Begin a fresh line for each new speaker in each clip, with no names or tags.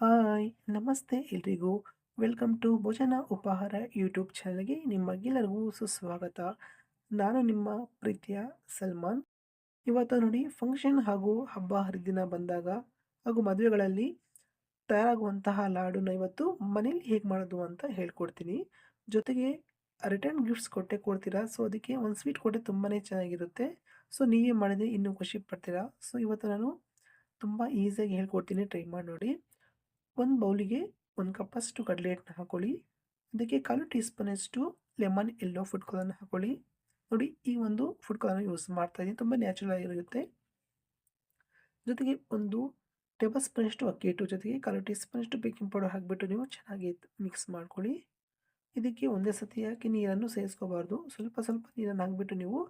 Hi, ನಮಸ್ತೆ ಎಲ್ರಿಗೂ. Welcome to ಭೋಜನ ಉಪಹಾರ ಯೂಟ್ಯೂಬ್ ಚಾನಲ್ಗೆ ನಿಮಗೆಲ್ಲರಿಗೂ ಸುಸ್ವಾಗತ. ನಾನು ನಿಮ್ಮ ಪ್ರೀತಿಯ ಸಲ್ಮಾನ್. ಇವತ್ತು ನೋಡಿ, ಫಂಕ್ಷನ್ ಹಾಗೂ ಹಬ್ಬ ಹರಿದಿನ ಬಂದಾಗ ಹಾಗೂ ಮದುವೆಗಳಲ್ಲಿ ತಯಾರಾಗುವಂತಹ ಲಾಡುನ ಇವತ್ತು ಮನೇಲಿ ಹೇಗೆ ಮಾಡೋದು ಅಂತ ಹೇಳ್ಕೊಡ್ತೀನಿ. ಜೊತೆಗೆ ರಿಟರ್ನ್ ಗಿಫ್ಟ್ಸ್ ಕೊಟ್ಟೆ ಕೊಡ್ತೀರಾ? ಸೊ ಅದಕ್ಕೆ ಒಂದು ಸ್ವೀಟ್ ಕೊಟ್ಟೆ ತುಂಬಾ ಚೆನ್ನಾಗಿರುತ್ತೆ. ಸೊ ನೀವೇ ಮಾಡಿದ್ರೆ ಇನ್ನೂ ಖುಷಿ ಪಡ್ತೀರಾ? ಸೊ ಇವತ್ತು ನಾನು ತುಂಬ ಈಸಿಯಾಗಿ ಹೇಳ್ಕೊಡ್ತೀನಿ. ಟ್ರೈ ಮಾಡಿ ನೋಡಿ. ಒಂದು ಬೌಲಿಗೆ ಒಂದು ಕಪ್ಪಷ್ಟು ಕಡಲೆ ಹಿಟ್ಟನ್ನ ಹಾಕೊಳ್ಳಿ. ಅದಕ್ಕೆ ಕಾಲು ಟೀ ಸ್ಪೂನಷ್ಟು ಲೆಮನ್ ಎಲ್ಲೋ ಫುಡ್ ಕಲರ್ನ ಹಾಕೊಳ್ಳಿ. ನೋಡಿ ಈ ಒಂದು ಫುಡ್ ಕಲರ್ನ ಯೂಸ್ ಮಾಡ್ತಾ ಇದ್ದೀನಿ ತುಂಬ ನ್ಯಾಚುರಲ್ ಆಗಿರುತ್ತೆ. ಜೊತೆಗೆ ಒಂದು ಟೇಬಲ್ ಸ್ಪೂನಷ್ಟು ಅಕ್ಕಿ ಹಿಟ್ಟು, ಜೊತೆಗೆ ಕಾಲು ಟೀ ಸ್ಪೂನಷ್ಟು ಬೇಕಿಂಗ್ ಪೌಡರ್ ಹಾಕಿಬಿಟ್ಟು ನೀವು ಚೆನ್ನಾಗಿ ಮಿಕ್ಸ್ ಮಾಡ್ಕೊಳ್ಳಿ. ಇದಕ್ಕೆ ಒಂದೇ ಸತಿ ಹಾಕಿ ನೀರನ್ನು ಸೇರಿಸ್ಕೋಬಾರ್ದು. ಸ್ವಲ್ಪ ಸ್ವಲ್ಪ ನೀರನ್ನು ಹಾಕಿಬಿಟ್ಟು ನೀವು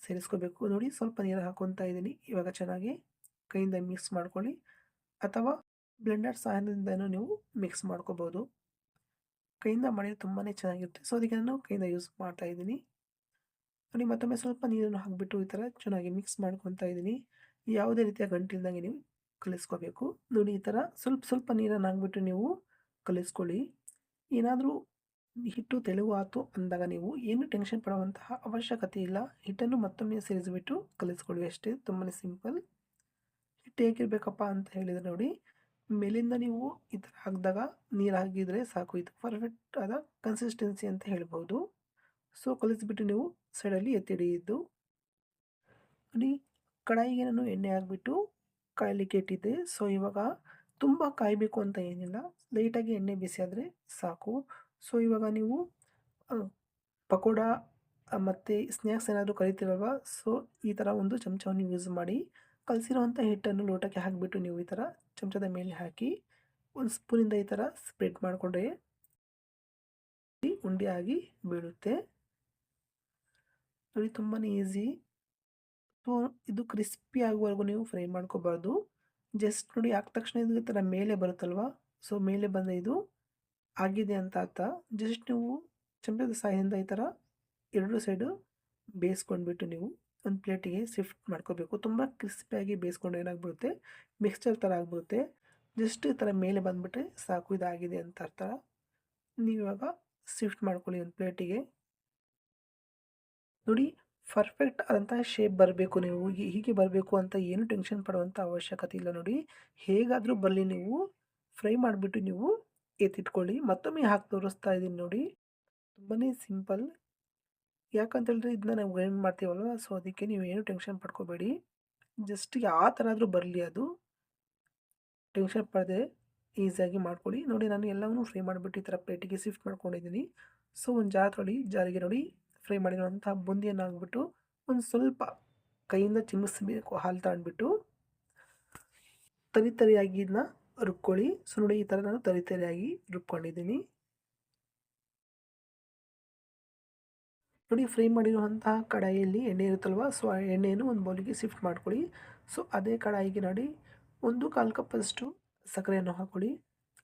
ಸೇರಿಸ್ಕೋಬೇಕು. ನೋಡಿ ಸ್ವಲ್ಪ ನೀರು ಹಾಕೊತಾ ಇದ್ದೀನಿ ಇವಾಗ ಚೆನ್ನಾಗಿ ಕೈಯಿಂದ ಮಿಕ್ಸ್ ಮಾಡ್ಕೊಳ್ಳಿ. ಅಥವಾ ಬ್ಲೆಂಡರ್ ಸಹಾಯದಿಂದನೂ ನೀವು ಮಿಕ್ಸ್ ಮಾಡ್ಕೋಬೋದು. ಕೈಯಿಂದ ಮಾಡಿದರೆ ತುಂಬಾ ಚೆನ್ನಾಗಿರುತ್ತೆ. ಸೊ ಅದಕ್ಕೆ ನಾನು ಕೈಯಿಂದ ಯೂಸ್ ಮಾಡ್ತಾ ಇದ್ದೀನಿ. ನೋಡಿ, ಮತ್ತೊಮ್ಮೆ ಸ್ವಲ್ಪ ನೀರನ್ನು ಹಾಕಿಬಿಟ್ಟು ಈ ಥರ ಚೆನ್ನಾಗಿ ಮಿಕ್ಸ್ ಮಾಡ್ಕೊತಾ ಇದ್ದೀನಿ. ಯಾವುದೇ ರೀತಿಯ ಗಂಟಿಲ್ದಂಗೆ ನೀವು ಕಲಿಸ್ಕೋಬೇಕು. ನೋಡಿ, ಈ ಥರ ಸ್ವಲ್ಪ ಸ್ವಲ್ಪ ನೀರನ್ನು ಹಾಕ್ಬಿಟ್ಟು ನೀವು ಕಲಿಸ್ಕೊಳ್ಳಿ. ಏನಾದರೂ ಹಿಟ್ಟು ತೆಳುವು ಆಯಿತು ಅಂದಾಗ ನೀವು ಏನು ಟೆನ್ಷನ್ ಪಡುವಂತಹ ಅವಶ್ಯಕತೆ ಇಲ್ಲ. ಹಿಟ್ಟನ್ನು ಮತ್ತೊಮ್ಮೆ ಸೇರಿಸಿಬಿಟ್ಟು ಕಲಿಸ್ಕೊಳ್ಳಿ. ಅಷ್ಟೇ ತುಂಬಾ ಸಿಂಪಲ್. ಹಿಟ್ಟು ಹೇಗಿರಬೇಕಪ್ಪ ಅಂತ ಹೇಳಿದರೆ ನೋಡಿ ಮೇಲಿಂದ ನೀವು ಈ ಥರ ಹಾಕಿದಾಗ ನೀರು ಹಾಕಿದರೆ ಸಾಕು. ಇದು ಪರ್ಫೆಕ್ಟ್ ಆದ ಕನ್ಸಿಸ್ಟೆನ್ಸಿ ಅಂತ ಹೇಳ್ಬೋದು. ಸೊ ಕಲಿಸ್ಬಿಟ್ಟು ನೀವು ಸೈಡಲ್ಲಿ ಎತ್ತಿಡಿಯಿದ್ದು ನೋಡಿ, ಕಡಾಯಿಗೆ ನಾನು ಎಣ್ಣೆ ಹಾಕ್ಬಿಟ್ಟು ಕಾಯಲಿಕ್ಕೆ ಇಟ್ಟಿದ್ದೆ. ಸೊ ಇವಾಗ ತುಂಬ ಕಾಯಬೇಕು ಅಂತ ಏನಿಲ್ಲ. ಲೈಟಾಗಿ ಎಣ್ಣೆ ಬಿಸಿ ಆದರೆ ಸಾಕು. ಸೊ ಇವಾಗ ನೀವು ಪಕೋಡ ಮತ್ತು ಸ್ನ್ಯಾಕ್ಸ್ ಏನಾದರೂ ಕರಿತಿರಲ್ವ? ಸೊ ಈ ಥರ ಒಂದು ಚಮಚವನ್ನು ಯೂಸ್ ಮಾಡಿ. ಕಲಸಿರುವಂಥ ಹಿಟ್ಟನ್ನು ಲೋಟಕ್ಕೆ ಹಾಕಿಬಿಟ್ಟು ನೀವು ಈ ಥರ ಚಮಚದ ಮೇಲೆ ಹಾಕಿ ಒಂದು ಸ್ಪೂನಿಂದ ಈ ಥರ ಸ್ಪ್ರೆಡ್ ಮಾಡಿಕೊಂಡ್ರೆ ಉಂಡೆಯಾಗಿ ಬೀಳುತ್ತೆ. ನೋಡಿ ತುಂಬಾ ಈಸಿ. ಸೊ, ಇದು ಕ್ರಿಸ್ಪಿ ಆಗುವವರೆಗೂ ನೀವು ಫ್ರೈ ಮಾಡ್ಕೋಬಾರ್ದು. ಜಸ್ಟ್ ನೋಡಿ ಹಾಕಿದ ತಕ್ಷಣ ಇದು ಈ ಥರ ಮೇಲೆ ಬರುತ್ತಲ್ವ? ಸೊ, ಮೇಲೆ ಬಂದ ಇದು ಆಗಿದೆ ಅಂತ ಅರ್ಥ. ಜಸ್ಟ್ ನೀವು ಚಮಚದ ಸಹಾಯದಿಂದ ಈ ಥರ ಎರಡು ಸೈಡು ಬೇಯಿಸ್ಕೊಂಡ್ಬಿಟ್ಟು ನೀವು ಒಂದು ಪ್ಲೇಟಿಗೆ ಶಿಫ್ಟ್ ಮಾಡ್ಕೋಬೇಕು. ತುಂಬ ಕ್ರಿಸ್ಪಿಯಾಗಿ ಬೇಯಿಸ್ಕೊಂಡು ಏನಾಗ್ಬಿಡುತ್ತೆ? ಮಿಕ್ಸ್ಚರ್ ಥರ ಆಗ್ಬಿಡುತ್ತೆ. ಜಸ್ಟ್ ಈ ಥರ ಮೇಲೆ ಬಂದುಬಿಟ್ರೆ ಸಾಕು, ಇದಾಗಿದೆ ಅಂತ ಅರ್ಥ. ನೀವಿವಾಗ ಶಿಫ್ಟ್ ಮಾಡ್ಕೊಳ್ಳಿ ಒಂದು ಪ್ಲೇಟಿಗೆ. ನೋಡಿ, ಪರ್ಫೆಕ್ಟ್ ಆದಂಥ ಶೇಪ್ ಬರಬೇಕು ನೀವು. ಹೀಗೆ ಬರಬೇಕು ಅಂತ ಏನು ಟೆನ್ಷನ್ ಪಡುವಂಥ ಅವಶ್ಯಕತೆ ಇಲ್ಲ ನೋಡಿ. ಹೇಗಾದರೂ ಬರಲಿ ನೀವು. ಫ್ರೈ ಮಾಡಿಬಿಟ್ಟು ನೀವು ಎತ್ತಿಟ್ಕೊಳ್ಳಿ. ಮತ್ತೊಮ್ಮೆ ಹಾಕಿ ತೋರಿಸ್ತಾ ಇದ್ದೀನಿ ನೋಡಿ. ತುಂಬಾ ಸಿಂಪಲ್ ಯಾಕಂತ ಹೇಳಿದ್ರೆ ಇದನ್ನ ನಾವು ಏನು ಮಾಡ್ತೀವಲ್ವ? ಸೊ ಅದಕ್ಕೆ ನೀವು ಏನು ಟೆನ್ಷನ್ ಪಡ್ಕೋಬೇಡಿ. ಜಸ್ಟ್ ಯಾವ ಥರ ಆದರೂ ಬರಲಿ ಅದು. ಟೆನ್ಷನ್ ಪಡದೆ ಈಸಿಯಾಗಿ ಮಾಡ್ಕೊಳ್ಳಿ. ನೋಡಿ, ನಾನು ಎಲ್ಲವನ್ನೂ ಫ್ರೈ ಮಾಡಿಬಿಟ್ಟು ಈ ಥರ ಪ್ಲೇಟಿಗೆ ಶಿಫ್ಟ್ ಮಾಡ್ಕೊಂಡಿದ್ದೀನಿ. ಸೊ ಒಂದು ಜಾರ ತೊಳಿ, ಜಾರಿಗೆ ನೋಡಿ ಫ್ರೈ ಮಾಡಿರುವಂಥ ಬೂಂದಿಯನ್ನು ಹಾಕ್ಬಿಟ್ಟು ಒಂದು ಸ್ವಲ್ಪ ಕೈಯಿಂದ ಚಿಮ್ಮಿಸ್ಬೇಕು, ಹಾಲು ತಗೊಂಡ್ಬಿಟ್ಟು ತರಿ ತರಿಯಾಗಿ ಇದನ್ನ ರುಬ್ಕೊಳ್ಳಿ. ಸೊ ನೋಡಿ, ಈ ಥರ ನಾನು ತರಿತರಿಯಾಗಿ ರುಬ್ಕೊಂಡಿದ್ದೀನಿ. ನೋಡಿ, ಫ್ರೈ ಮಾಡಿರುವಂತಹ ಕಡಾಯಿಯಲ್ಲಿ ಎಣ್ಣೆ ಇರುತ್ತಲ್ವ? ಸೊ ಆ ಎಣ್ಣೆಯನ್ನು ಒಂದು ಬೌಲಿಗೆ ಶಿಫ್ಟ್ ಮಾಡ್ಕೊಳ್ಳಿ. ಸೊ ಅದೇ ಕಡಾಯಿಗೆ ನೋಡಿ, ಒಂದು ಕಾಲು ಕಪ್ಪಷ್ಟು ಸಕ್ಕರೆಯನ್ನು ಹಾಕೊಳ್ಳಿ.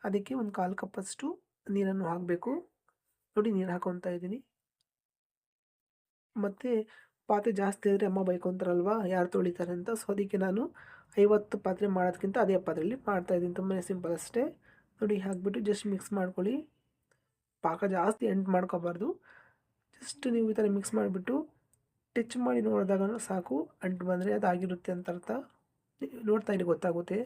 ಅದಕ್ಕೆ ಒಂದು ಕಾಲು ಕಪ್ಪಷ್ಟು ನೀರನ್ನು ಹಾಕಬೇಕು. ನೋಡಿ, ನೀರು ಹಾಕೊತಾ ಇದ್ದೀನಿ. ಮತ್ತು ಪಾತ್ರೆ ಜಾಸ್ತಿ ಆದರೆ ಅಮ್ಮ ಬೈಕೊಂತಾರಲ್ವ? ಯಾರು ತೊಳಿತಾರೆ ಅಂತ. ಸೊ ಅದಕ್ಕೆ ನಾನು ಐವತ್ತು ಪಾತ್ರೆ ಮಾಡೋದಕ್ಕಿಂತ ಅದೇ ಪಾತ್ರೆಯಲ್ಲಿ ಮಾಡ್ತಾಯಿದ್ದೀನಿ ತುಂಬಾ ಸಿಂಪಲ್ ಅಷ್ಟೇ. ನೋಡಿ, ಹಾಕ್ಬಿಟ್ಟು ಜಸ್ಟ್ ಮಿಕ್ಸ್ ಮಾಡ್ಕೊಳ್ಳಿ. ಪಾಕ ಜಾಸ್ತಿ ಎಂಟು ಮಾಡ್ಕೋಬಾರ್ದು. ಜಸ್ಟ್ ನೀವು ಈ ಥರ ಮಿಕ್ಸ್ ಮಾಡಿಬಿಟ್ಟು ಟಚ್ ಮಾಡಿ ನೋಡಿದಾಗ ಸಾಕು. ಅಂಟು ಬಂದರೆ ಅದಾಗಿರುತ್ತೆ ಅಂತ ಅರ್ಥ. ನೋಡ್ತಾ ಇಲ್ಲಿ ಗೊತ್ತಾಗುತ್ತೆ.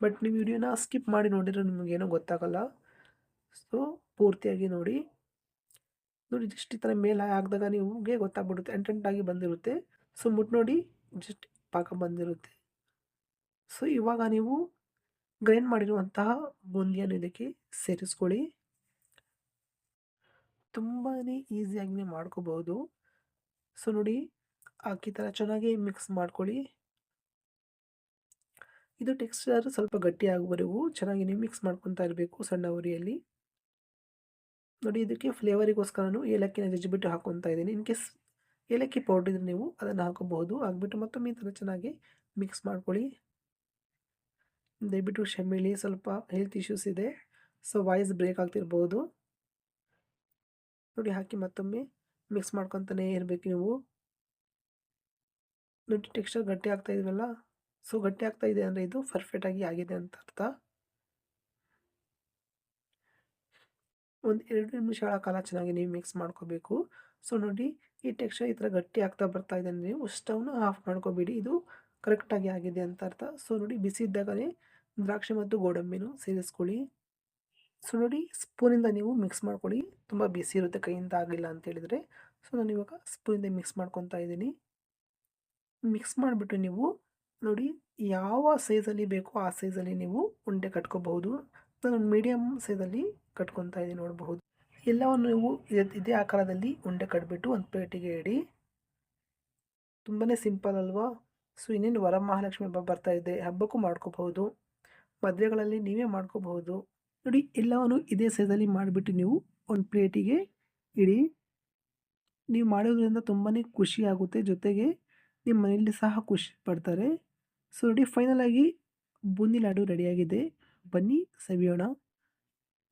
ಬಟ್ ನೀವು ವಿಡಿಯೋನ ಸ್ಕಿಪ್ ಮಾಡಿ ನೋಡಿದ್ರೆ ನಿಮಗೇನೋ ಗೊತ್ತಾಗಲ್ಲ. ಸೊ ಪೂರ್ತಿಯಾಗಿ ನೋಡಿ. ನೋಡಿ ಜಸ್ಟ್ ಈ ಥರ ಮೇಲೆ ಹಾಕಿದಾಗ ನಿಮಗೆ ಗೊತ್ತಾಗ್ಬಿಡುತ್ತೆ. ಅಂಟೆಂಟಾಗಿ ಬಂದಿರುತ್ತೆ. ಸೊ ಮುಟ್ಟು ನೋಡಿ ಜಸ್ಟ್ ಪಾಕ ಬಂದಿರುತ್ತೆ. ಸೊ ಇವಾಗ ನೀವು ಗ್ರೈಂಡ್ ಮಾಡಿರುವಂತಹ ಬೂಂದಿಯನ್ನು ಇದಕ್ಕೆ ಸೇರಿಸ್ಕೊಳ್ಳಿ. ತುಂಬಾ ಈಸಿಯಾಗಿ ಮಾಡ್ಕೋಬೋದು ಸೊ, ನೋಡಿ, ಅಕ್ಕಿ ಥರ ಚೆನ್ನಾಗಿ ಮಿಕ್ಸ್ ಮಾಡ್ಕೊಳ್ಳಿ. ಇದು ಟೆಕ್ಸ್ಚರ್ ಸ್ವಲ್ಪ ಗಟ್ಟಿ ಆಗುವವರೆಗೂ ಚೆನ್ನಾಗಿ ನೀವು ಮಿಕ್ಸ್ ಮಾಡ್ಕೊತಾ ಇರಬೇಕು ಸಣ್ಣ ಉರಿಯಲ್ಲಿ. ನೋಡಿ, ಇದಕ್ಕೆ ಫ್ಲೇವರಿಗೋಸ್ಕರ ಏಲಕ್ಕಿನ ಜಜ್ಜಿಬಿಟ್ಟು ಹಾಕೊತಾ ಇದ್ದೀನಿ. ಇನ್ ಕೇಸ್ ಏಲಕ್ಕಿ ಪೌಡರ್ ಇದ್ರೆ ನೀವು ಅದನ್ನು ಹಾಕೋಬಹುದು. ಹಾಕ್ಬಿಟ್ಟು ಮತ್ತೊಮ್ಮೆ ಈ ಥರ ಚೆನ್ನಾಗಿ ಮಿಕ್ಸ್ ಮಾಡ್ಕೊಳ್ಳಿ. ದಯವಿಟ್ಟು ಶಮಿಳಿ ಸ್ವಲ್ಪ ಹೆಲ್ತ್ ಇಶ್ಯೂಸ್ ಇದೆ. ಸೊ ವಾಯ್ಸ್ ಬ್ರೇಕ್ ಆಗ್ತಿರ್ಬೋದು. ನೋಡಿ ಹಾಕಿ ಮತ್ತೊಮ್ಮೆ ಮಿಕ್ಸ್ ಮಾಡ್ಕೊತಾನೆ ಇರಬೇಕು ನೀವು. ನೋಡಿ ಟೆಕ್ಸ್ಚರ್ ಗಟ್ಟಿ ಆಗ್ತಾ ಇದ್ವಲ್ಲ? ಸೊ ಗಟ್ಟಿ ಆಗ್ತಾ ಇದೆ ಅಂದರೆ ಇದು ಪರ್ಫೆಕ್ಟಾಗಿ ಆಗಿದೆ ಅಂತ ಅರ್ಥ. ಒಂದು ಎರಡು ನಿಮಿಷಗಳ ಕಾಲ ಚೆನ್ನಾಗಿ ನೀವು ಮಿಕ್ಸ್ ಮಾಡ್ಕೋಬೇಕು. ಸೊ ನೋಡಿ ಈ ಟೆಕ್ಸ್ಚರ್ ಈ ಥರ ಗಟ್ಟಿ ಆಗ್ತಾ ಬರ್ತಾ ಇದೆ ಅಂದರೆ ನೀವು ಸ್ಟವ್ನ ಆಫ್ ಮಾಡ್ಕೋಬೇಡಿ. ಇದು ಕರೆಕ್ಟಾಗಿ ಆಗಿದೆ ಅಂತ ಅರ್ಥ. ಸೊ ನೋಡಿ ಬಿಸಿ ಇದ್ದಾಗಲೇ ದ್ರಾಕ್ಷಿ ಮತ್ತು ಗೋಡಂಬಿನೂ ಸೇರಿಸ್ಕೊಳ್ಳಿ. ಸೊ ನೋಡಿ, ಸ್ಪೂನಿಂದ ನೀವು ಮಿಕ್ಸ್ ಮಾಡ್ಕೊಳ್ಳಿ. ತುಂಬ ಬಿಸಿ ಇರುತ್ತೆ, ಕೈಯಿಂದ ಆಗಿಲ್ಲ ಅಂತ ಹೇಳಿದರೆ. ಸೊ ನಾನು ಇವಾಗ ಸ್ಪೂನಿಂದ ಮಿಕ್ಸ್ ಮಾಡ್ಕೊತಾ ಇದ್ದೀನಿ. ಮಿಕ್ಸ್ ಮಾಡಿಬಿಟ್ಟು ನೀವು ನೋಡಿ, ಯಾವ ಸೈಜಲ್ಲಿ ಬೇಕೋ ಆ ಸೈಜಲ್ಲಿ ನೀವು ಉಂಡೆ ಕಟ್ಕೋಬಹುದು. ನಾನು ಮೀಡಿಯಮ್ ಸೈಜಲ್ಲಿ ಕಟ್ಕೊತಾ ಇದ್ದೀನಿ ನೋಡಬಹುದು. ಎಲ್ಲವನ್ನು ನೀವು ಇದೇ ಆಕಾರದಲ್ಲಿ ಉಂಡೆ ಕಟ್ಬಿಟ್ಟು ಒಂದು ಪ್ಲೇಟಿಗೆ ಇಡಿ. ತುಂಬಾ ಸಿಂಪಲ್ ಅಲ್ವಾ? ಸೊ ಇನ್ನೇನು ವರಮಹಾಲಕ್ಷ್ಮಿ ಹಬ್ಬ ಬರ್ತಾ ಇದೆ, ಹಬ್ಬಕ್ಕೂ ಮಾಡ್ಕೋಬಹುದು. ಮದುವೆಗಳಲ್ಲಿ ನೀವೇ ಮಾಡ್ಕೋಬಹುದು. ನೋಡಿ, ಎಲ್ಲವನ್ನು ಇದೇ ಸೈಜಲ್ಲಿ ಮಾಡಿಬಿಟ್ಟು ನೀವು ಒಂದು ಪ್ಲೇಟಿಗೆ ಇಡಿ. ನೀವು ಮಾಡೋದ್ರಿಂದ ತುಂಬಾ ಖುಷಿ ಆಗುತ್ತೆ. ಜೊತೆಗೆ ನಿಮ್ಮ ಮನೆಯಲ್ಲಿ ಸಹ ಖುಷಿ ಪಡ್ತಾರೆ. ಸೊ, ನೋಡಿ ಫೈನಲಾಗಿ ಬೂಂದಿ ಲಾಡು ರೆಡಿಯಾಗಿದೆ. ಬನ್ನಿ, ಸವಿಯೋಣ.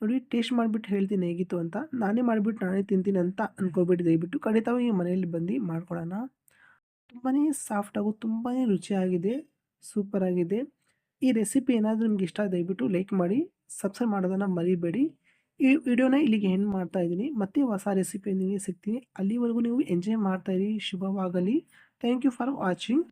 ನೋಡಿ, ಟೇಸ್ಟ್ ಮಾಡಿಬಿಟ್ಟು ಹೇಳ್ತೀನಿ ಹೇಗಿತ್ತು ಅಂತ. ನಾನೇ ಮಾಡಿಬಿಟ್ಟು ನಾನೇ ತಿಂತೀನಿ ಅಂತ ಅನ್ಕೋಬಿಟ್ಟು ದಯವಿಟ್ಟು ಖಂಡಿತವಾಗಿ ಮನೆಯಲ್ಲಿ ಬಂದು ಮಾಡ್ಕೊಳ್ಳೋಣ. ತುಂಬಾ ಸಾಫ್ಟಾಗು ತುಂಬಾ ರುಚಿಯಾಗಿದೆ. ಸೂಪರಾಗಿದೆ. ಈ ರೆಸಿಪಿ ಏನಾದರೂ ನಿಮ್ಗೆ ಇಷ್ಟ ದಯವಿಟ್ಟು ಲೈಕ್ ಮಾಡಿ ಸಬ್ಸ್ಕ್ರೈಬ್ ಮಾಡೋದನ್ನು ಮರಿಬೇಡಿ. ಈ ವಿಡಿಯೋನ ಇಲ್ಲಿಗೆ ಹೆಣ್ಣು ಮಾಡ್ತಾ ಇದ್ದೀನಿ. ಮತ್ತೆ ಹೊಸ ರೆಸಿಪಿ ರೆಸಿಪಿಯೊಂದಿಗೆ ಸಿಗ್ತೀನಿ. ಅಲ್ಲಿವರೆಗೂ ನೀವು ಎಂಜಾಯ್ ಮಾಡ್ತಾಯಿರಿ ಶುಭವಾಗಲಿ. Thank you for watching